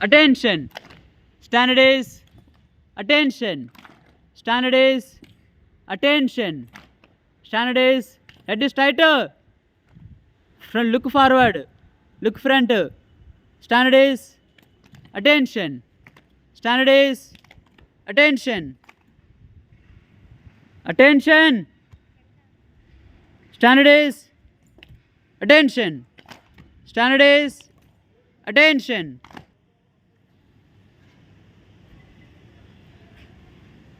attention. Standard is attention. Standard is attention. Standard is head is tighter. Front look forward. Look front. Standard is attention. Standard is attention. Attention. Standard is attention. Standard is attention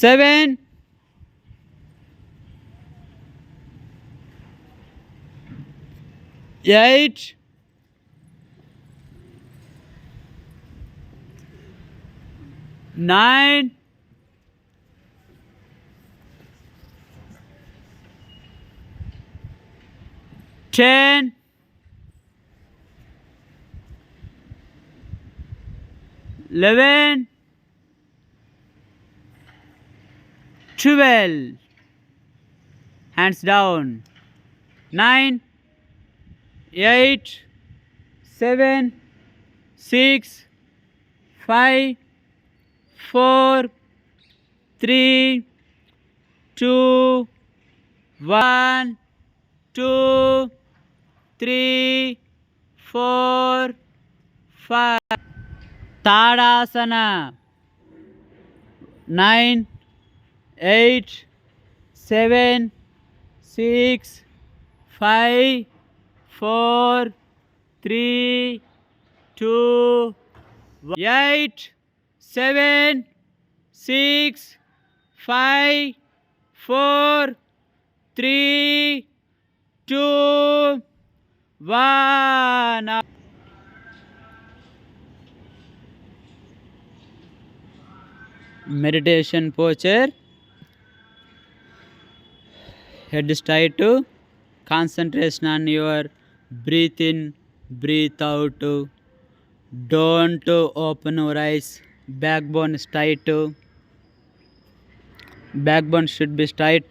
seven. Eight. Nine. Ten. Eleven 12 hands down. Nine, eight, seven, six, five, four, three, two, one, two, three, four, five. 8 Tadasana. 9 eight, seven, six, five, four, three, two eight, seven, six, five, four, three, two, one. Meditation posture head straight concentration on your breathe in breathe out. Don't open your eyes. Backbone straight backbone should be straight